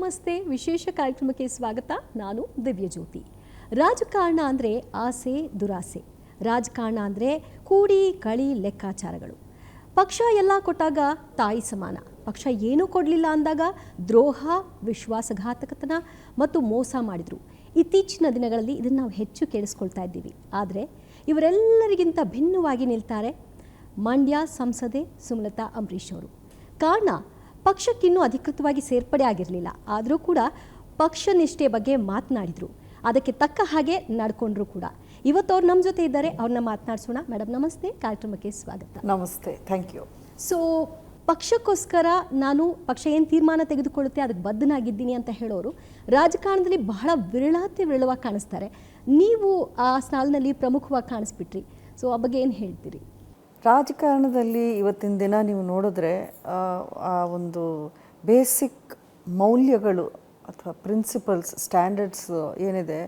ನಮಸ್ತೆ. ವಿಶೇಷ ಕಾರ್ಯಕ್ರಮಕ್ಕೆ ಸ್ವಾಗತ. ನಾನು ದಿವ್ಯಜ್ಯೋತಿ. ರಾಜಕಾರಣ ಅಂದರೆ ಆಸೆ, ದುರಾಸೆ. ರಾಜಕಾರಣ ಅಂದರೆ ಕೂಡಿ ಕಳಿ ಲೆಕ್ಕಾಚಾರಗಳು. ಪಕ್ಷ ಎಲ್ಲ ಕೊಟ್ಟಾಗ ತಾಯಿ ಸಮಾನ. ಪಕ್ಷ ಏನೂ ಕೊಡಲಿಲ್ಲ ಅಂದಾಗ ದ್ರೋಹ, ವಿಶ್ವಾಸಘಾತಕತನ ಮತ್ತು ಮೋಸ ಮಾಡಿದರು. ಇತ್ತೀಚಿನ ದಿನಗಳಲ್ಲಿ ಇದನ್ನು ನಾವು ಹೆಚ್ಚು ಕೇಳಿಸ್ಕೊಳ್ತಾ ಇದ್ದೀವಿ. ಆದರೆ ಇವರೆಲ್ಲರಿಗಿಂತ ಭಿನ್ನವಾಗಿ ನಿಲ್ತಾರೆ ಮಂಡ್ಯ ಸಂಸದೆ ಸುಮಲತಾ ಅಂಬರೀಷ್ ಅವರು. ಕಾರಣ ಪಕ್ಷಕ್ಕಿನ್ನೂ ಅಧಿಕೃತವಾಗಿ ಸೇರ್ಪಡೆ ಆಗಿರಲಿಲ್ಲ. ಆದರೂ ಕೂಡ ಪಕ್ಷ ನಿಷ್ಠೆ ಬಗ್ಗೆ ಮಾತನಾಡಿದರು. ಅದಕ್ಕೆ ತಕ್ಕ ಹಾಗೆ ನಡ್ಕೊಂಡ್ರು ಕೂಡ. ಇವತ್ತು ಅವ್ರು ನಮ್ಮ ಜೊತೆ ಇದ್ದಾರೆ. ಅವ್ರನ್ನ ಮಾತನಾಡಿಸೋಣ. ಮೇಡಮ್ ನಮಸ್ತೆ. ಕಾರ್ಯಕ್ರಮಕ್ಕೆ ಸ್ವಾಗತ. ನಮಸ್ತೆ. ಥ್ಯಾಂಕ್ ಯು ಸೊ ಪಕ್ಷಕ್ಕೋಸ್ಕರ ನಾನು ಪಕ್ಷ ಏನು ತೀರ್ಮಾನ ತೆಗೆದುಕೊಳ್ಳುತ್ತೆ ಅದಕ್ಕೆ ಬದ್ಧನಾಗಿದ್ದೀನಿ ಅಂತ ಹೇಳೋರು ರಾಜಕಾರಣದಲ್ಲಿ ಬಹಳ ವಿರಳತೆ ವಿರಳವಾಗಿ ಕಾಣಿಸ್ತಾರೆ. ನೀವು ಆ ಸಾಲಿನಲ್ಲಿ ಪ್ರಮುಖವಾಗಿ ಕಾಣಿಸ್ಬಿಟ್ರಿ. ಸೊ ಆ ಬಗ್ಗೆ ಏನು ಹೇಳ್ತೀರಿ? ರಾಜಕಾರಣದಲ್ಲಿ ಇವತ್ತಿನ ದಿನ ನೀವು ನೋಡಿದ್ರೆ ಆ, ಒಂದು ಬೇಸಿಕ್ ಮೌಲ್ಯಗಳು ಅಥವಾ ಪ್ರಿನ್ಸಿಪಲ್ಸ್ ಸ್ಟ್ಯಾಂಡರ್ಡ್ಸ್ ಏನಿದೆ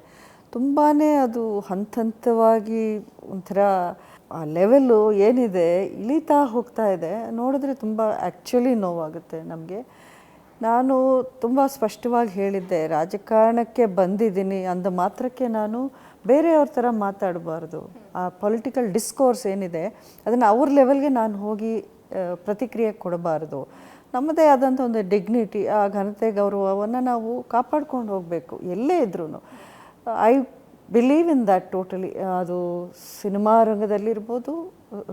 ತುಂಬಾ ಅದು ಹಂತ ಹಂತವಾಗಿ ಒಂಥರ ಆ ಲೆವೆಲ್ಲು ಏನಿದೆ ಇಳಿತಾ ಹೋಗ್ತಾ ಇದೆ. ನೋಡಿದ್ರೆ ತುಂಬ ಆ್ಯಕ್ಚುಲಿ ನೋವಾಗುತ್ತೆ ನಮಗೆ. ನಾನು ತುಂಬ ಸ್ಪಷ್ಟವಾಗಿ ಹೇಳಿದ್ದೆ, ರಾಜಕಾರಣಕ್ಕೆ ಬಂದಿದ್ದೀನಿ ಅಂದ ಮಾತ್ರಕ್ಕೆ ನಾನು ಬೇರೆಯವ್ರ ಥರ ಮಾತಾಡಬಾರ್ದು. ಆ ಪೊಲಿಟಿಕಲ್ ಡಿಸ್ಕೋರ್ಸ್ ಏನಿದೆ, ಅದನ್ನು ಅವ್ರ ಲೆವೆಲ್ಗೆ ನಾನು ಹೋಗಿ ಪ್ರತಿಕ್ರಿಯೆ ಕೊಡಬಾರ್ದು. ನಮ್ಮದೇ ಆದಂಥ ಒಂದು ಡಿಗ್ನಿಟಿ ಆ ಘನತೆ, ಗೌರವವನ್ನು ನಾವು ಕಾಪಾಡ್ಕೊಂಡು ಹೋಗಬೇಕು, ಎಲ್ಲೇ ಇದ್ರೂ I believe in that totally ಅದು ಸಿನಿಮಾ ರಂಗದಲ್ಲಿರ್ಬೋದು,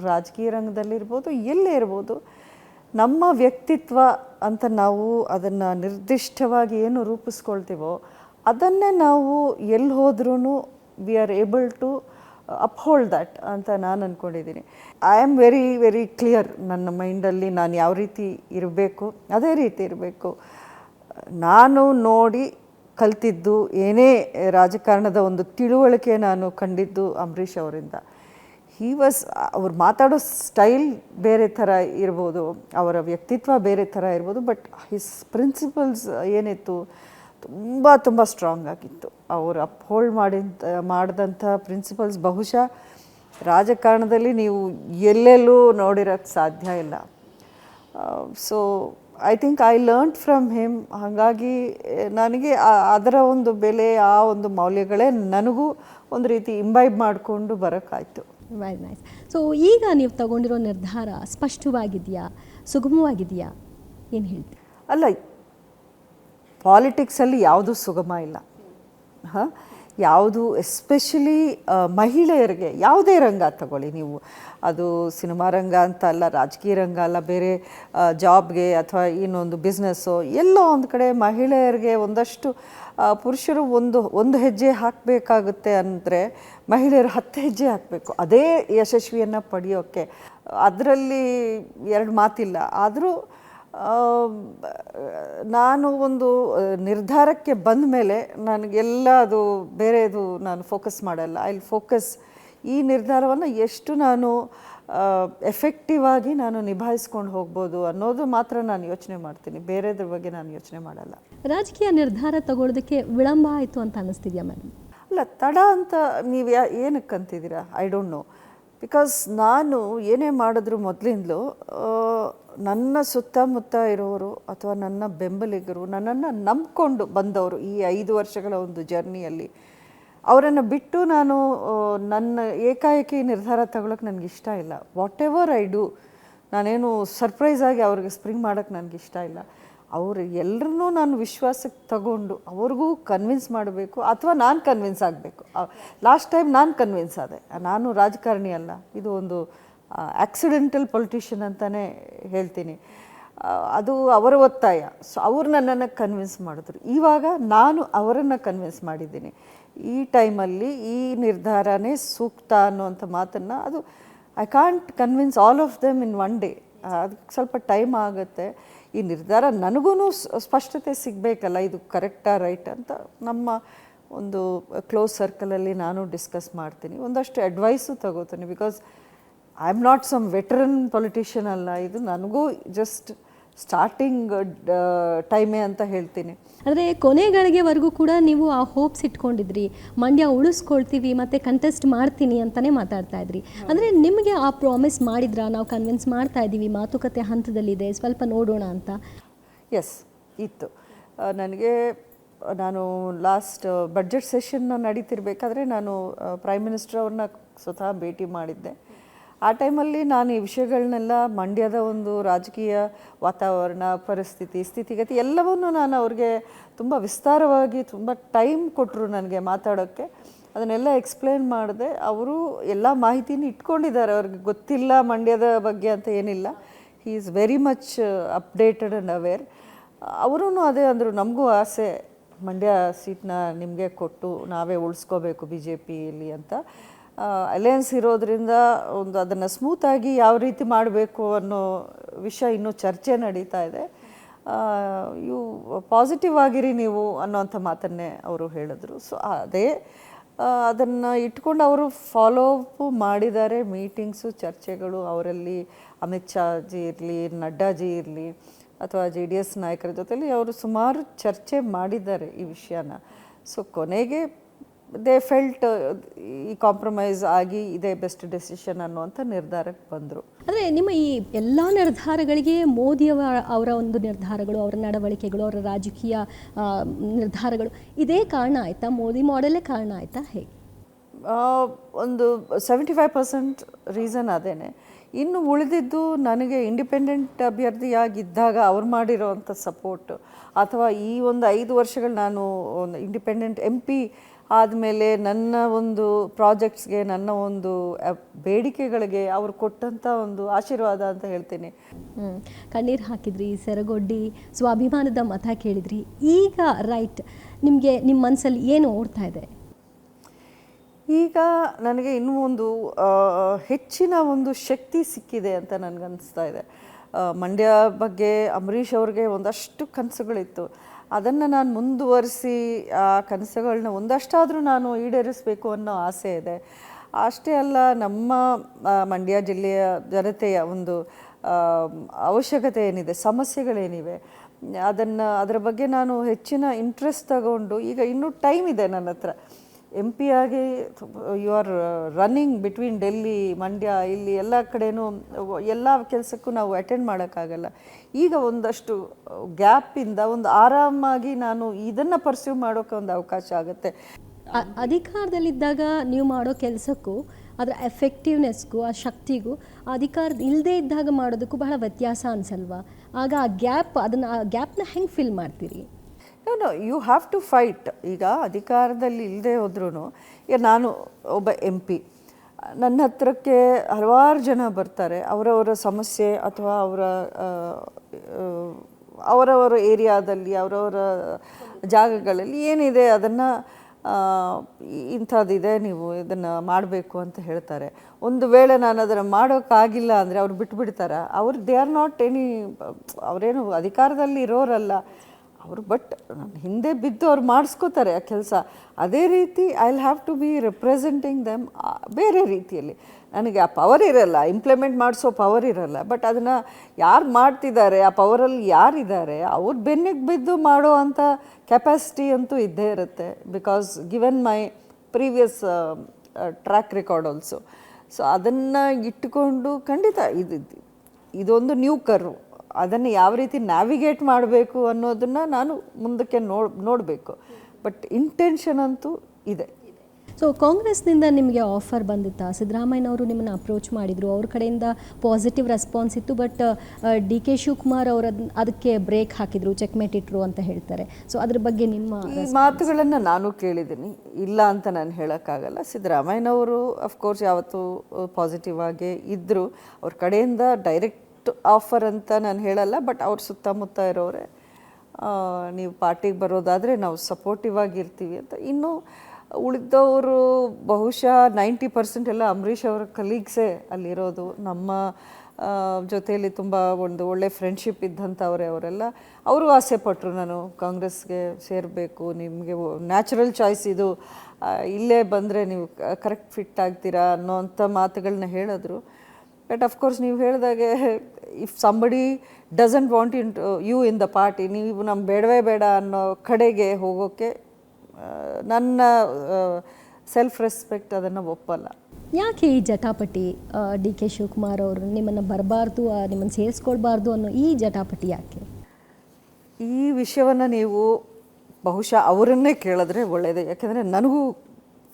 ರಾಜಕೀಯ ರಂಗದಲ್ಲಿರ್ಬೋದು, ಎಲ್ಲೇ ಇರ್ಬೋದು. ನಮ್ಮ ವ್ಯಕ್ತಿತ್ವ ಅಂತ ನಾವು ಅದನ್ನು ನಿರ್ದಿಷ್ಟವಾಗಿ ಏನು ರೂಪಿಸ್ಕೊಳ್ತೀವೋ ಅದನ್ನೇ ನಾವು ಎಲ್ಲಿ ಹೋದ್ರೂ we are able to uphold that ಅಂತ ನಾನು ಅಂದ್ಕೊಂಡಿದ್ದೀನಿ I am very very clear ನನ್ನ ಮೈಂಡಲ್ಲಿ ನಾನು ಯಾವ ರೀತಿ ಇರಬೇಕು, ಅದೇ ರೀತಿ ಇರಬೇಕು. ನಾನು ನೋಡಿ ಕಲ್ತಿದ್ದು ಏನೇ ರಾಜಕಾರಣದ ಒಂದು ತಿಳುವಳಿಕೆ ನಾನು ಕಂಡಿದ್ದು ಅಂಬರೀಷ್ ಅವರಿಂದ. ಹಿ ವಾಸ್ ಅವ್ರು ಮಾತಾಡೋ ಸ್ಟೈಲ್ ಬೇರೆ ಥರ ಇರ್ಬೋದು, ಅವರ ವ್ಯಕ್ತಿತ್ವ ಬೇರೆ ಥರ ಇರ್ಬೋದು ಬಟ್ ಹಿಸ್ ಪ್ರಿನ್ಸಿಪಲ್ಸ್ ಏನಿತ್ತು, ತುಂಬ ತುಂಬ ಸ್ಟ್ರಾಂಗ್ ಆಗಿತ್ತು. ಅವರು ಅಪ್ಹೋಲ್ಡ್ ಮಾಡಿದ ಮಾಡಿದಂಥ ಪ್ರಿನ್ಸಿಪಲ್ಸ್ ಬಹುಶಃ ರಾಜಕಾರಣದಲ್ಲಿ ನೀವು ಎಲ್ಲೆಲ್ಲೂ ನೋಡಿರೋಕ್ಕೆ ಸಾಧ್ಯ ಇಲ್ಲ. So I think I learn from him ಹಾಗಾಗಿ ನನಗೆ ಅದರ ಒಂದು ಬೆಲೆ, ಆ ಒಂದು ಮೌಲ್ಯಗಳೇ ನನಗೂ ಒಂದು ರೀತಿ ಇಂಬೈಬ್ ಮಾಡಿಕೊಂಡು ಬರೋಕ್ಕಾಯ್ತು. ವೆರಿ ನೈಸ್ ಸೊ ಈಗ ನೀವು ತಗೊಂಡಿರೋ ನಿರ್ಧಾರ ಸ್ಪಷ್ಟವಾಗಿದೆಯಾ? ಸುಗಮವಾಗಿದೆಯಾ? ಏನು ಹೇಳ್ತೀವಿ ಅಲ್ಲ ಪಾಲಿಟಿಕ್ಸಲ್ಲಿ ಯಾವುದೂ ಸುಗಮ ಇಲ್ಲ. ಹಾಂ? ಯಾವುದು ಎಸ್ಪೆಷಲಿ ಮಹಿಳೆಯರಿಗೆ ಯಾವುದೇ ರಂಗ ತಗೊಳ್ಳಿ. ನೀವು ಅದು ಸಿನಿಮಾ ರಂಗ ಅಂತ ಅಲ್ಲ, ರಾಜಕೀಯ ರಂಗ ಅಲ್ಲ, ಬೇರೆ ಜಾಬ್ಗೆ ಅಥವಾ ಇನ್ನೊಂದು ಬಿಸ್ನೆಸ್ಸು ಎಲ್ಲೋ ಒಂದು ಕಡೆ ಮಹಿಳೆಯರಿಗೆ ಒಂದಷ್ಟು ಪುರುಷರು ಒಂದು ಒಂದು ಹೆಜ್ಜೆ ಹಾಕಬೇಕಾಗುತ್ತೆ ಅಂದರೆ ಮಹಿಳೆಯರು ಹತ್ತು ಹೆಜ್ಜೆ ಹಾಕಬೇಕು. ಅದೇ ಯಶಸ್ವಿಯನ್ನು ಪಡೆಯೋಕ್ಕೆ ಅದರಲ್ಲಿ ಎರಡು ಮಾತಿಲ್ಲ. ಆದರೂ ನಾನು ಒಂದು ನಿರ್ಧಾರಕ್ಕೆ ಬಂದ ಮೇಲೆ ನನಗೆಲ್ಲ ಅದು ಬೇರೆದು ನಾನು ಫೋಕಸ್ ಮಾಡಲ್ಲ. ಐ ಫೋಕಸ್ ಈ ನಿರ್ಧಾರವನ್ನು ಎಷ್ಟು ನಾನು ಎಫೆಕ್ಟಿವ್ ಆಗಿ ನಾನು ನಿಭಾಯಿಸ್ಕೊಂಡು ಹೋಗ್ಬೋದು ಅನ್ನೋದು ಮಾತ್ರ ನಾನು ಯೋಚನೆ ಮಾಡ್ತೀನಿ. ಬೇರೆದ್ರ ಬಗ್ಗೆ ನಾನು ಯೋಚನೆ ಮಾಡಲ್ಲ. ರಾಜಕೀಯ ನಿರ್ಧಾರ ತಗೊಳ್ಳೋದಕ್ಕೆ ವಿಳಂಬ ಆಯಿತು ಅಂತ ಅನ್ನಿಸ್ತಿದ್ಯಾ ಮೇಡಮ್ ಅಲ್ಲ ತಡ ಅಂತ ನೀವು ಯಾ ಏನಕ್ಕೆ ಅಂತಿದ್ದೀರಾ? ಐ ಡೋಂಟ್ ನೋ ಬಿಕಾಸ್ ನಾನು ಏನೇ ಮಾಡಿದ್ರು ಮೊದಲಿಂದಲೂ ನನ್ನ ಸುತ್ತಮುತ್ತ ಇರೋರು ಅಥವಾ ನನ್ನ ಬೆಂಬಲಿಗರು ನನ್ನನ್ನು ನಂಬ್ಕೊಂಡು ಬಂದವರು ಈ ಐದು ವರ್ಷಗಳ ಒಂದು ಜರ್ನಿಯಲ್ಲಿ ಅವರನ್ನು ಬಿಟ್ಟು ನಾನು ನನ್ನ ಏಕಾಏಕಿ ನಿರ್ಧಾರ ತಗೊಳಕ್ಕೆ ನನಗೆ ಇಷ್ಟ ಇಲ್ಲ. ವಾಟ್ ಎವರ್ ಐ ಡೂ ನಾನೇನು ಸರ್ಪ್ರೈಸ್ ಆಗಿ ಅವ್ರಿಗೆ ಸ್ಪ್ರಿಂಗ್ ಮಾಡೋಕ್ಕೆ ನನಗೆ ಇಷ್ಟ ಇಲ್ಲ. ಅವರು ಎಲ್ಲರನ್ನೂ ನಾನು ವಿಶ್ವಾಸಕ್ಕೆ ತಗೊಂಡು ಅವ್ರಿಗೂ ಕನ್ವಿನ್ಸ್ ಮಾಡಬೇಕು, ಅಥವಾ ನಾನು ಕನ್ವಿನ್ಸ್ ಆಗಬೇಕು. ಲಾಸ್ಟ್ ಟೈಮ್ ನಾನು ಕನ್ವಿನ್ಸ್ ಆದೆ. ನಾನು ರಾಜಕಾರಣಿ ಅಲ್ಲ. ಇದು ಒಂದು ಆಕ್ಸಿಡೆಂಟಲ್ ಪೊಲಿಟಿಷಿಯನ್ ಅಂತಲೇ ಹೇಳ್ತೀನಿ. ಅದು ಅವರ ಒತ್ತಾಯ. ಸೊ ಅವರು ನನ್ನನ್ನು ಕನ್ವಿನ್ಸ್ ಮಾಡಿದ್ರು. ಇವಾಗ ನಾನು ಅವರನ್ನು ಕನ್ವಿನ್ಸ್ ಮಾಡಿದ್ದೀನಿ. ಈ ಟೈಮಲ್ಲಿ ಈ ನಿರ್ಧಾರನೇ ಸೂಕ್ತ ಅನ್ನುವಂಥ ಮಾತನ್ನು ಅದು I can't convince all of them in one day ಅದಕ್ಕೆ ಸ್ವಲ್ಪ ಟೈಮ್ ಆಗುತ್ತೆ. ಈ ನಿರ್ಧಾರ ನನಗೂ ಸ್ಪಷ್ಟತೆ ಸಿಗಬೇಕಲ್ಲ, ಇದು ಕರೆಕ್ಟಾ ರೈಟ್ ಅಂತ ನಮ್ಮ ಒಂದು ಕ್ಲೋಸ್ ಸರ್ಕಲಲ್ಲಿ ನಾನು ಡಿಸ್ಕಸ್ ಮಾಡ್ತೀನಿ. ಒಂದಷ್ಟು ಅಡ್ವೈಸು ತಗೋತೀನಿ because I am not some veteran politician ಅಲ್ಲ. ಇದು ನನಗೂ ಜಸ್ಟ್ ಸ್ಟಾರ್ಟಿಂಗ್ ಟೈಮೇ ಅಂತ ಹೇಳ್ತೀನಿ. ಅಂದರೆ ಕೊನೆಗಳಿಗೆವರೆಗೂ ಕೂಡ ನೀವು ಆ ಹೋಪ್ಸ್ ಇಟ್ಕೊಂಡಿದ್ರಿ. ಮಂಡ್ಯ ಉಳಿಸ್ಕೊಳ್ತೀವಿ ಮತ್ತು ಕಂಟೆಸ್ಟ್ ಮಾಡ್ತೀನಿ ಅಂತಲೇ ಮಾತಾಡ್ತಾ ಇದ್ರಿ. ಅಂದರೆ ನಿಮಗೆ ಆ ಪ್ರಾಮಿಸ್ ಮಾಡಿದ್ರಾ? ನಾವು ಕನ್ವಿನ್ಸ್ ಮಾಡ್ತಾ ಇದ್ದೀವಿ ಮಾತುಕತೆ ಹಂತದಲ್ಲಿದೆ ಸ್ವಲ್ಪ ನೋಡೋಣ ಅಂತ. ಎಸ್ ಇತ್ತು. ನನಗೆ ನಾನು ಲಾಸ್ಟ್ ಬಡ್ಜೆಟ್ ಸೆಷನ್ನ ನಡೀತಿರ್ಬೇಕಾದ್ರೆ ನಾನು ಪ್ರೈಮ್ ಮಿನಿಸ್ಟರ್ ಅವ್ರನ್ನ ಸ್ವತಃ ಭೇಟಿ ಮಾಡಿದ್ದೆ. ಆ ಟೈಮಲ್ಲಿ ನಾನು ಈ ವಿಷಯಗಳನ್ನೆಲ್ಲ ಮಂಡ್ಯದ ಒಂದು ರಾಜಕೀಯ ವಾತಾವರಣ, ಪರಿಸ್ಥಿತಿ, ಸ್ಥಿತಿಗತಿ ಎಲ್ಲವನ್ನು ನಾನು ಅವ್ರಿಗೆ ತುಂಬ ವಿಸ್ತಾರವಾಗಿ ತುಂಬ ಟೈಮ್ ಕೊಟ್ಟರು ನನಗೆ ಮಾತಾಡೋಕ್ಕೆ. ಅದನ್ನೆಲ್ಲ ಎಕ್ಸ್ಪ್ಲೇನ್ ಮಾಡಿದೆ. ಅವರು ಎಲ್ಲ ಮಾಹಿತಿನ ಇಟ್ಕೊಂಡಿದ್ದಾರೆ. ಅವ್ರಿಗೆ ಗೊತ್ತಿಲ್ಲ ಮಂಡ್ಯದ ಬಗ್ಗೆ ಅಂತ ಏನಿಲ್ಲ. He is very much updated and aware ಅವರೂ ಅದೇ ಅಂದರು. ನಮಗೂ ಆಸೆ, ಮಂಡ್ಯ ಸೀಟ್ನ ನಿಮಗೆ ಕೊಟ್ಟು ನಾವೇ ಉಳಿಸ್ಕೋಬೇಕು ಬಿ ಜೆ ಪಿಯಲ್ಲಿ ಅಂತ. ಅಲಯನ್ಸ್ ಇರೋದ್ರಿಂದ ಒಂದು ಅದನ್ನು ಸ್ಮೂತಾಗಿ ಯಾವ ರೀತಿ ಮಾಡಬೇಕು ಅನ್ನೋ ವಿಷಯ ಇನ್ನೂ ಚರ್ಚೆ ನಡೀತಾ ಇದೆ. ಇವು ಪಾಸಿಟಿವ್ ಆಗಿರಿ ನೀವು ಅನ್ನೋಂಥ ಮಾತನ್ನೇ ಅವರು ಹೇಳಿದ್ರು. ಸೊ ಅದೇ ಅದನ್ನು ಇಟ್ಕೊಂಡು ಅವರು ಫಾಲೋ ಅಪ್ ಮಾಡಿದ್ದಾರೆ ಮೀಟಿಂಗ್ಸು ಚರ್ಚೆಗಳು ಅವರಲ್ಲಿ ಅಮಿತ್ ಶಾ ಜಿ ಇರಲಿ ನಡ್ಡಾಜಿ ಇರಲಿ, ಅಥವಾ ಜೆ ಡಿ ಎಸ್ ನಾಯಕರ ಜೊತೆಲಿ ಅವರು ಸುಮಾರು ಚರ್ಚೆ ಮಾಡಿದ್ದಾರೆ ಈ ವಿಷಯನ. ಸೊ ಕೊನೆಗೆ ದೇ ಫೆಲ್ಟ್ ಈ ಕಾಂಪ್ರಮೈಸ್ ಆಗಿ ಇದೇ ಬೆಸ್ಟ್ ಡೆಸಿಷನ್ ಅನ್ನುವಂಥ ನಿರ್ಧಾರಕ್ಕೆ ಬಂದರು. ಅಂದರೆ ನಿಮ್ಮ ಈ ಎಲ್ಲ ನಿರ್ಧಾರಗಳಿಗೆ ಮೋದಿಯವರ ಅವರ ಒಂದು ನಿರ್ಧಾರಗಳು ಅವರ ನಡವಳಿಕೆಗಳು ಅವರ ರಾಜಕೀಯ ನಿರ್ಧಾರಗಳು ಇದೇ ಕಾರಣ ಆಯಿತಾ? ಮೋದಿ ಮಾಡೆಲ್ಲೇ ಕಾರಣ ಆಯಿತಾ? ಹೇಗೆ? ಒಂದು ಸೆವೆಂಟಿ ಫೈವ್ ಪರ್ಸೆಂಟ್ ರೀಸನ್ ಅದೇನೆ. ಇನ್ನು ಉಳಿದಿದ್ದು ನನಗೆ ಇಂಡಿಪೆಂಡೆಂಟ್ ಅಭ್ಯರ್ಥಿಯಾಗಿದ್ದಾಗ ಅವ್ರು ಮಾಡಿರೋವಂಥ ಸಪೋರ್ಟ್ ಅಥವಾ ಈ ಒಂದು ಐದು ವರ್ಷಗಳು ನಾನು ಒಂದು ಇಂಡಿಪೆಂಡೆಂಟ್ ಎಂ ಪಿ ಆದಮೇಲೆ ನನ್ನ ಒಂದು ಪ್ರಾಜೆಕ್ಟ್ಸ್ಗೆ ನನ್ನ ಒಂದು ಬೇಡಿಕೆಗಳಿಗೆ ಅವರು ಕೊಟ್ಟಂಥ ಒಂದು ಆಶೀರ್ವಾದ ಅಂತ ಹೇಳ್ತೀನಿ. ಕಣ್ಣೀರು ಹಾಕಿದ್ರಿ, ಸೆರಗೊಡ್ಡಿ, ಸ್ವಾಭಿಮಾನದ ಮತ ಕೇಳಿದ್ರಿ. ಈಗ ರೈಟ್ ನಿಮಗೆ ನಿಮ್ಮ ಮನಸ್ಸಲ್ಲಿ ಏನು ಓಡ್ತಾ ಇದೆ? ಈಗ ನನಗೆ ಇನ್ನೂ ಒಂದು ಹೆಚ್ಚಿನ ಒಂದು ಶಕ್ತಿ ಸಿಕ್ಕಿದೆ ಅಂತ ನನಗನ್ನಿಸ್ತಾ ಇದೆ. ಮಂಡ್ಯ ಬಗ್ಗೆ ಅಂಬರೀಷ್ ಅವ್ರಿಗೆ ಒಂದಷ್ಟು ಕನಸುಗಳಿತ್ತು. ಅದನ್ನು ನಾನು ಮುಂದುವರಿಸಿ, ಆ ಕನಸುಗಳನ್ನ ಒಂದಷ್ಟಾದರೂ ನಾನು ಈಡೇರಿಸಬೇಕು ಅನ್ನೋ ಆಸೆ ಇದೆ. ಅಷ್ಟೇ ಅಲ್ಲ, ನಮ್ಮ ಮಂಡ್ಯ ಜಿಲ್ಲೆಯ ಜನತೆಯ ಒಂದು ಅವಶ್ಯಕತೆ ಏನಿದೆ, ಸಮಸ್ಯೆಗಳೇನಿವೆ, ಅದನ್ನು, ಅದರ ಬಗ್ಗೆ ನಾನು ಹೆಚ್ಚಿನ ಇಂಟ್ರೆಸ್ಟ್ ತಗೊಂಡು ಈಗ ಇನ್ನೂ ಟೈಮ್ ಇದೆ ನನ್ನ ಹತ್ರ ಎಂ ಪಿ ಆಗಿ you are running between Delhi Mandya ಇಲ್ಲಿ ಎಲ್ಲ ಕಡೆನೂ, ಎಲ್ಲ ಕೆಲಸಕ್ಕೂ ನಾವು ಅಟೆಂಡ್ ಮಾಡೋಕ್ಕಾಗಲ್ಲ. ಈಗ ಒಂದಷ್ಟು ಗ್ಯಾಪಿಂದ ಒಂದು ಆರಾಮಾಗಿ ನಾನು ಇದನ್ನು ಪರ್ಸ್ಯೂ ಮಾಡೋಕ್ಕೆ ಒಂದು ಅವಕಾಶ ಆಗುತ್ತೆ. ಅಧಿಕಾರದಲ್ಲಿದ್ದಾಗ ನೀವು ಮಾಡೋ ಕೆಲಸಕ್ಕೂ, ಅದರ ಎಫೆಕ್ಟಿವ್ನೆಸ್ಗೂ ಆ ಶಕ್ತಿಗೂ ಅಧಿಕಾರ ಇಲ್ಲದೇ ಇದ್ದಾಗ ಮಾಡೋದಕ್ಕೂ ಬಹಳ ವ್ಯತ್ಯಾಸ ಅನ್ಸಲ್ವಾ? ಆಗ ಆ ಗ್ಯಾಪ್ ಅದನ್ನು, ಆ ಗ್ಯಾಪ್ನ ಹೆಂಗೆ ಫಿಲ್ ಮಾಡ್ತೀರಿ? No you have to fight ಈಗ ಅಧಿಕಾರದಲ್ಲಿ ಇಲ್ಲದೆ ಹೋದ್ರೂ ಈಗ ನಾನು ಒಬ್ಬ ಎಂ ಪಿ ನನ್ನ ಹತ್ರಕ್ಕೆ ಹಲವಾರು ಜನ ಬರ್ತಾರೆ. ಅವರವರ ಸಮಸ್ಯೆ ಅಥವಾ ಅವರ ಅವರವರ ಏರಿಯಾದಲ್ಲಿ, ಅವರವರ ಜಾಗಗಳಲ್ಲಿ ಏನಿದೆ ಅದನ್ನು ಇಂಥದ್ದಿದೆ, ನೀವು ಇದನ್ನು ಮಾಡಬೇಕು ಅಂತ ಹೇಳ್ತಾರೆ. ಒಂದು ವೇಳೆ ನಾನು ಅದನ್ನು ಮಾಡೋಕ್ಕಾಗಿಲ್ಲ ಅಂದರೆ ಅವ್ರು ಬಿಟ್ಬಿಡ್ತಾರೆ? ಅವ್ರು ದೇ ಆರ್ ನಾಟ್ ಎನಿ ಅವರೇನು ಅಧಿಕಾರದಲ್ಲಿ ಇರೋರಲ್ಲ. ಅವರು ಬಟ್ ಹಿಂದೆ ಬಿದ್ದು ಅವ್ರು ಮಾಡಿಸ್ಕೋತಾರೆ ಆ ಕೆಲಸ. ಅದೇ ರೀತಿ I have to be representing them ಬೇರೆ ರೀತಿಯಲ್ಲಿ. ನನಗೆ ಆ ಪವರ್ ಇರಲ್ಲ ಇಂಪ್ಲಿಮೆಂಟ್ ಮಾಡಿಸೋ ಪವರ್ ಇರಲ್ಲ ಬಟ್ ಅದನ್ನು ಯಾರು ಮಾಡ್ತಿದ್ದಾರೆ, ಆ ಪವರಲ್ಲಿ ಯಾರಿದ್ದಾರೆ, ಅವ್ರು ಬೆನ್ನಿಗೆ ಬಿದ್ದು ಮಾಡೋ ಅಂಥ ಕೆಪಾಸಿಟಿ ಅಂತೂ ಇದ್ದೇ ಇರುತ್ತೆ because given my previous track record also so ಅದನ್ನು ಇಟ್ಟುಕೊಂಡು ಖಂಡಿತ ಇದು ಇದೊಂದು ನ್ಯೂ ಕರ್ವ್ ಅದನ್ನು ಯಾವ ರೀತಿ ನ್ಯಾವಿಗೇಟ್ ಮಾಡಬೇಕು ಅನ್ನೋದನ್ನು ನಾನು ಮುಂದಕ್ಕೆ ನೋ ನೋಡಬೇಕು. ಬಟ್ ಇಂಟೆನ್ಷನ್ ಅಂತೂ ಇದೆ. ಸೊ ಕಾಂಗ್ರೆಸ್ನಿಂದ ನಿಮಗೆ ಆಫರ್ ಬಂದಿತ್ತಾ? ಸಿದ್ದರಾಮಯ್ಯನವರು ನಿಮ್ಮನ್ನು ಅಪ್ರೋಚ್ ಮಾಡಿದರು. ಅವ್ರ ಕಡೆಯಿಂದ ಪಾಸಿಟಿವ್ ರೆಸ್ಪಾನ್ಸ್ ಇತ್ತು ಬಟ್ ಡಿ ಕೆ ಶಿವಕುಮಾರ್ ಅವರು ಅದಕ್ಕೆ ಬ್ರೇಕ್ ಹಾಕಿದರು ಚೆಕ್ಮೇಟ್ ಇಟ್ಟರು ಅಂತ ಹೇಳ್ತಾರೆ. ಸೊ ಅದ್ರ ಬಗ್ಗೆ ನಿಮ್ಮ ಮಾತುಗಳನ್ನು ನಾನು ಕೇಳಿದ್ದೀನಿ. ಇಲ್ಲ ಅಂತ ನಾನು ಹೇಳೋಕ್ಕಾಗಲ್ಲ. ಸಿದ್ದರಾಮಯ್ಯನವರು ಅಫ್ಕೋರ್ಸ್ ಯಾವತ್ತೂ ಪಾಸಿಟಿವ್ ಆಗೇ ಇದ್ದರು ಅವ್ರ ಕಡೆಯಿಂದ ಡೈರೆಕ್ಟ್ ಆಫರ್ ಅಂತ ನಾನು ಹೇಳಲ್ಲ ಬಟ್ ಅವ್ರ ಸುತ್ತಮುತ್ತ ಇರೋರೆ ನೀವು ಪಾರ್ಟಿಗೆ ಬರೋದಾದರೆ ನಾವು ಸಪೋರ್ಟಿವ್ ಆಗಿರ್ತೀವಿ ಅಂತ. ಇನ್ನು ಉಳಿದವರು ಬಹುಶಃ ನೈಂಟಿ ಪರ್ಸೆಂಟ್ ಎಲ್ಲ ಅಂಬರೀಷ್ ಅವರ ಕಲೀಗ್ಸೇ ಅಲ್ಲಿರೋದು. ನಮ್ಮ ಜೊತೆಯಲ್ಲಿ ತುಂಬ ಒಂದು ಒಳ್ಳೆ ಫ್ರೆಂಡ್ಶಿಪ್ ಇದ್ದಂಥವ್ರೆ ಅವರೆಲ್ಲ. ಅವರು ಆಸೆ ಪಟ್ಟರು ನಾನು ಕಾಂಗ್ರೆಸ್ಗೆ ಸೇರಬೇಕು, ನಿಮಗೆ ನ್ಯಾಚುರಲ್ ಚಾಯ್ಸ್ ಇದು. ಇಲ್ಲೇ ಬಂದರೆ ನೀವು ಕರೆಕ್ಟ್ ಫಿಟ್ ಆಗ್ತೀರಾ ಅನ್ನೋಂಥ ಮಾತುಗಳನ್ನ ಹೇಳಿದ್ರು. ಬಟ್ ಅಫ್ಕೋರ್ಸ್ ನೀವು ಹೇಳಿದಾಗೆ if somebody doesn't want in you in the party ನೀವು ನಮ್ಮ ಬೇಡವೇ ಬೇಡ ಅನ್ನೋ ಕಡೆಗೆ ಹೋಗೋಕ್ಕೆ ನನ್ನ ಸೆಲ್ಫ್ ರೆಸ್ಪೆಕ್ಟ್ ಅದನ್ನು ಒಪ್ಪಲ್ಲ. ಯಾಕೆ ಈ ಜಟಾಪಟಿ ಡಿ ಕೆ ಶಿವಕುಮಾರ್ ಅವರು ನಿಮ್ಮನ್ನು ಬರಬಾರ್ದು ನಿಮ್ಮನ್ನು ಸೇರಿಸ್ಕೊಳ್ಬಾರ್ದು ಅನ್ನೋ ಈ ಜಟಾಪಟಿ ಯಾಕೆ? ಈ ವಿಷಯವನ್ನು ನೀವು ಬಹುಶಃ ಅವರನ್ನೇ ಕೇಳಿದ್ರೆ ಒಳ್ಳೆಯದು ಯಾಕೆಂದರೆ ನನಗೂ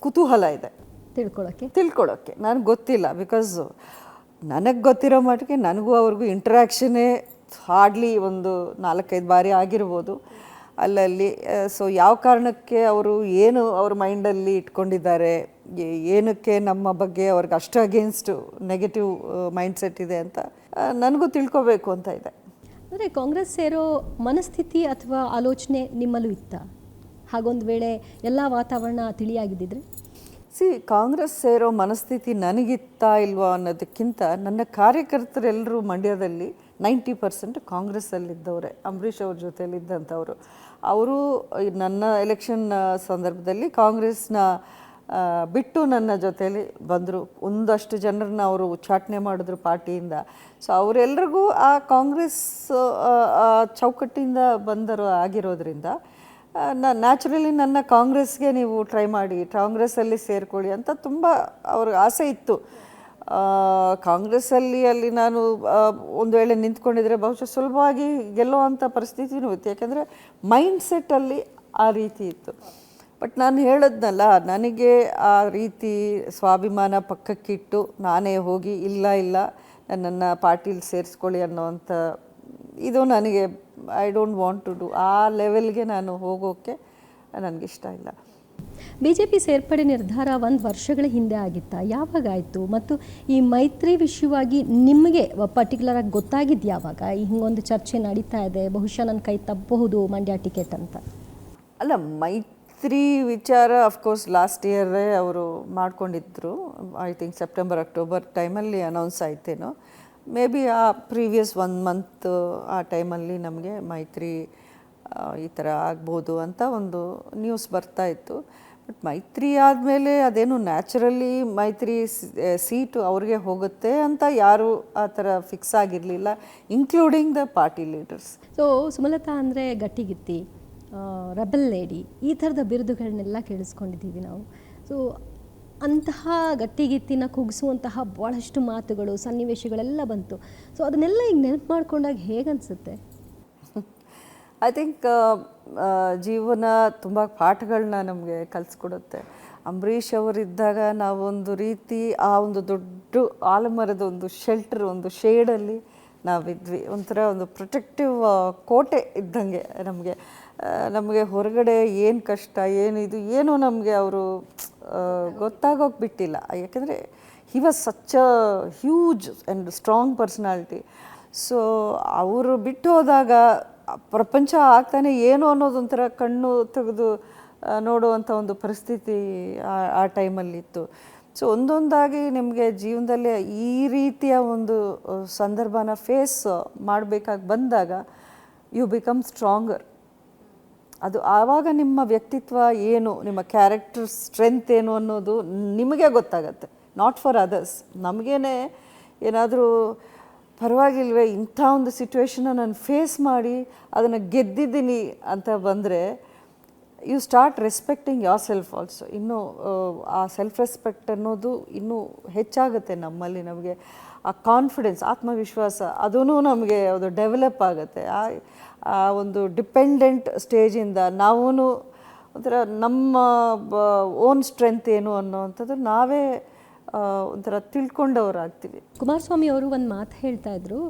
ಕುತೂಹಲ ಇದೆ. ತಿಳ್ಕೊಳ್ಳೋಕ್ಕೆ ತಿಳ್ಕೊಳ್ಳೋಕ್ಕೆ ನನಗೆ ಗೊತ್ತಿಲ್ಲ ಬಿಕಾಸ್ ನನಗೆ ಗೊತ್ತಿರೋ ಮಟ್ಟಿಗೆ ನನಗೂ ಅವ್ರಿಗೂ ಇಂಟ್ರ್ಯಾಕ್ಷನ್ನೇ ಹಾರ್ಡ್ಲಿ ಒಂದು ನಾಲ್ಕೈದು ಬಾರಿ ಆಗಿರ್ಬೋದು. ಅಲ್ಲಲ್ಲಿ ಸೊ ಯಾವ ಕಾರಣಕ್ಕೆ ಅವರು ಏನು ಅವ್ರ ಮೈಂಡಲ್ಲಿ ಇಟ್ಕೊಂಡಿದ್ದಾರೆ ಏನಕ್ಕೆ ನಮ್ಮ ಬಗ್ಗೆ ಅವ್ರಿಗೆ ಅಷ್ಟು ಅಗೇನ್ಸ್ಟು ನೆಗೆಟಿವ್ ಮೈಂಡ್ಸೆಟ್ ಇದೆ ಅಂತ ನನಗೂ ತಿಳ್ಕೊಬೇಕು ಅಂತ ಇದೆ. ಅಂದರೆ ಕಾಂಗ್ರೆಸ್ ಸೇರೋ ಮನಸ್ಥಿತಿ ಅಥವಾ ಆಲೋಚನೆ ನಿಮ್ಮಲ್ಲೂ ಇತ್ತ? ಹಾಗೊಂದು ವೇಳೆ ಎಲ್ಲ ವಾತಾವರಣ ತಿಳಿಯಾಗಿದ್ದಿದ್ರೆ? ಸಿ, ಕಾಂಗ್ರೆಸ್ ಸೇರೋ ಮನಸ್ಥಿತಿ ನನಗಿತ್ತಾ ಇಲ್ವಾ ಅನ್ನೋದಕ್ಕಿಂತ ನನ್ನ ಕಾರ್ಯಕರ್ತರೆಲ್ಲರೂ ಮಂಡ್ಯದಲ್ಲಿ ನೈಂಟಿ ಪರ್ಸೆಂಟ್ ಕಾಂಗ್ರೆಸ್ಸಲ್ಲಿದ್ದವರೇ, ಅಂಬರೀಷ್ ಅವ್ರ ಜೊತೆಯಲ್ಲಿದ್ದಂಥವ್ರು. ಅವರು ನನ್ನ ಎಲೆಕ್ಷನ್ ಸಂದರ್ಭದಲ್ಲಿ ಕಾಂಗ್ರೆಸ್ನ ಬಿಟ್ಟು ನನ್ನ ಜೊತೆಯಲ್ಲಿ ಬಂದರು. ಒಂದಷ್ಟು ಜನರನ್ನ ಅವರು ಉಚ್ಚಾಟನೆ ಮಾಡಿದ್ರು ಪಾರ್ಟಿಯಿಂದ. ಸೊ ಅವರೆಲ್ಲರಿಗೂ ಆ ಕಾಂಗ್ರೆಸ್ ಚೌಕಟ್ಟಿಂದ ಬಂದರು ಆಗಿರೋದ್ರಿಂದ ನ್ಯಾಚುರಲಿ ನನ್ನ ಕಾಂಗ್ರೆಸ್ಗೆ ನೀವು ಟ್ರೈ ಮಾಡಿ ಕಾಂಗ್ರೆಸ್ಸಲ್ಲಿ ಸೇರ್ಕೊಳ್ಳಿ ಅಂತ ತುಂಬ ಅವ್ರಿಗೆ ಆಸೆ ಇತ್ತು. ಕಾಂಗ್ರೆಸ್ಸಲ್ಲಿ ಅಲ್ಲಿ ನಾನು ಒಂದು ವೇಳೆ ನಿಂತ್ಕೊಂಡಿದ್ರೆ ಬಹುಶಃ ಸುಲಭವಾಗಿ ಗೆಲ್ಲುವಂಥ ಪರಿಸ್ಥಿತಿನೂ ಇತ್ತು. ಯಾಕೆಂದರೆ ಮೈಂಡ್ ಸೆಟ್ಟಲ್ಲಿ ಆ ರೀತಿ ಇತ್ತು. ಬಟ್ ನಾನು ಹೇಳದ್ನಲ್ಲ, ನನಗೆ ಆ ರೀತಿ ಸ್ವಾಭಿಮಾನ ಪಕ್ಕಕ್ಕಿಟ್ಟು ನಾನೇ ಹೋಗಿ ಇಲ್ಲ ಇಲ್ಲ ನನ್ನನ್ನು ಪಾರ್ಟಿಲಿ ಸೇರಿಸ್ಕೊಳ್ಳಿ ಅನ್ನೋವಂಥ ಇದು ನನಗೆ I don't want to do ಆ ಲೆವೆಲ್ಗೆ ನಾನು ಹೋಗೋಕ್ಕೆ ನನಗಿಷ್ಟ ಇಲ್ಲ. ಬಿ ಜೆ ಪಿ ಸೇರ್ಪಡೆ ನಿರ್ಧಾರ ಒಂದು ವರ್ಷಗಳ ಹಿಂದೆ ಆಗಿತ್ತಾ. ಯಾವಾಗ ಆಯಿತು? ಮತ್ತು ಈ ಮೈತ್ರಿ ವಿಷಯವಾಗಿ ನಿಮಗೆ ಪರ್ಟಿಕ್ಯುಲರ್ ಆಗಿ ಗೊತ್ತಾಗಿದ್ದು ಯಾವಾಗ? ಈ ಹಿಂಗೊಂದು ಚರ್ಚೆ ನಡೀತಾ ಇದೆ. ಬಹುಶಃ ನನ್ನ ಕೈ ತಪ್ಪಬಹುದು ಮಂಡ್ಯ ಟಿಕೆಟ್ ಅಂತ. ಅಲ್ಲ ಮೈತ್ರಿ ವಿಚಾರ ಅಫ್ಕೋರ್ಸ್ ಲಾಸ್ಟ್ ಇಯರೇ ಅವರು ಮಾಡ್ಕೊಂಡಿದ್ರು. ಐ ಥಿಂಕ್ ಸೆಪ್ಟೆಂಬರ್ ಅಕ್ಟೋಬರ್ ಟೈಮಲ್ಲಿ ಅನೌನ್ಸ್ ಆಯ್ತೇನೋ. ಮೇ ಬಿ ಆ ಪ್ರೀವಿಯಸ್ ಒನ್ ಮಂತ್ ಆ ಟೈಮಲ್ಲಿ ನಮಗೆ ಮೈತ್ರಿ ಈ ಥರ ಆಗ್ಬೋದು ಅಂತ ಒಂದು ನ್ಯೂಸ್ ಬರ್ತಾ ಇತ್ತು. ಬಟ್ ಮೈತ್ರಿ ಆದಮೇಲೆ ಅದೇನು ನ್ಯಾಚುರಲಿ ಮೈತ್ರಿ ಸೀಟು ಅವ್ರಿಗೆ ಹೋಗುತ್ತೆ ಅಂತ ಯಾರೂ ಆ ಥರ ಫಿಕ್ಸ್ ಆಗಿರಲಿಲ್ಲ including the party leaders so Sumalatha ಅಂದರೆ ಗಟ್ಟಿಗಿತ್ತಿ ರಬಲ್ ಲೇಡಿ ಈ ಥರದ ಬಿರುದುಗಳನ್ನೆಲ್ಲ ಕೇಳಿಸ್ಕೊಂಡಿದ್ದೀವಿ ನಾವು. ಸೊ ಅಂತಹ ಗಟ್ಟಿಗಿತ್ತಿನ ಕುಗ್ಸುವಂತಹ ಭಾಳಷ್ಟು ಮಾತುಗಳು, ಸನ್ನಿವೇಶಗಳೆಲ್ಲ ಬಂತು. ಸೊ ಅದನ್ನೆಲ್ಲ ಈಗ ನೆನಪು ಮಾಡ್ಕೊಂಡಾಗ ಹೇಗನ್ಸುತ್ತೆ ಐ ಥಿಂಕ್ ಜೀವನ ತುಂಬ ಪಾಠಗಳನ್ನ ನಮಗೆ ಕಲಿಸ್ಕೊಡುತ್ತೆ. ಅಂಬರೀಷ್ ಅವರಿದ್ದಾಗ ನಾವೊಂದು ರೀತಿ ಆ ಒಂದು ದೊಡ್ಡ ಆಲಮರದ ಒಂದು ಶೆಲ್ಟರ್ ಒಂದು ಶೇಡಲ್ಲಿ ನಾವಿದ್ವಿ. ಒಂಥರ ಒಂದು ಪ್ರೊಟೆಕ್ಟಿವ್ ಕೋಟೆ ಇದ್ದಂಗೆ ನಮಗೆ. ನಮಗೆ ಹೊರಗಡೆ ಏನು ಕಷ್ಟ, ಏನು ಇದು, ಏನೂ ನಮಗೆ ಅವರು ಗೊತ್ತಾಗೋಕೆ ಬಿಟ್ಟಿಲ್ಲ. ಯಾಕೆಂದರೆ he was such a huge and strong personality so ಅವರು ಬಿಟ್ಟು ಹೋದಾಗ ಪ್ರಪಂಚ ಆಗ್ತಾನೆ ಏನು ಅನ್ನೋದೊಂಥರ ಕಣ್ಣು ತೆಗೆದು ನೋಡುವಂಥ ಒಂದು ಪರಿಸ್ಥಿತಿ ಆ ಟೈಮಲ್ಲಿತ್ತು. ಸೊ ಒಂದೊಂದಾಗಿ ನಿಮಗೆ ಜೀವನದಲ್ಲಿ ಈ ರೀತಿಯ ಒಂದು ಸಂದರ್ಭನ ಫೇಸ್ ಮಾಡಬೇಕಾಗಿ ಬಂದಾಗ ಯು ಬಿಕಮ್ ಸ್ಟ್ರಾಂಗರ್ ಅದು ಆವಾಗ ನಿಮ್ಮ ವ್ಯಕ್ತಿತ್ವ ಏನು ನಿಮ್ಮ ಕ್ಯಾರೆಕ್ಟರ್ ಸ್ಟ್ರೆಂತ್ ಏನು ಅನ್ನೋದು ನಿಮಗೆ ಗೊತ್ತಾಗತ್ತೆ ನಾಟ್ ಫಾರ್ ಅದರ್ಸ್ ನಮಗೇನೆ ಏನಾದರೂ ಪರವಾಗಿಲ್ವೇ ಇಂಥ ಒಂದು ಸಿಚುವೇಶನ್ನ ನಾನು ಫೇಸ್ ಮಾಡಿ ಅದನ್ನು ಗೆದ್ದಿದ್ದೀನಿ ಅಂತ ಬಂದರೆ you start respecting yourself also ಇನ್ನೂ ಆ, ಆ ಸೆಲ್ಫ್ ರೆಸ್ಪೆಕ್ಟ್ ಅನ್ನೋದು ಇನ್ನೂ ಹೆಚ್ಚಾಗುತ್ತೆ ನಮ್ಮಲ್ಲಿ ನಮಗೆ. ಆ ಕಾನ್ಫಿಡೆನ್ಸ್ ಆತ್ಮವಿಶ್ವಾಸ ಅದೂ ನಮಗೆ ಅದು ಡೆವಲಪ್ ಆಗುತ್ತೆ. ಆ ಒಂದು ಡಿಪೆಂಡೆಂಟ್ ಸ್ಟೇಜಿಂದ ನಾವೂ ಒಂಥರ ನಮ್ಮ ಓನ್ ಸ್ಟ್ರೆಂತ್ ಏನು ಅನ್ನೋವಂಥದ್ದು ನಾವೇ ಒಂಥರ ತಿಳ್ಕೊಂಡವರಾಗ್ತೀವಿ. ಕುಮಾರಸ್ವಾಮಿ ಅವರು ಒಂದು ಮಾತು ಹೇಳ್ತಾ ಇದ್ರು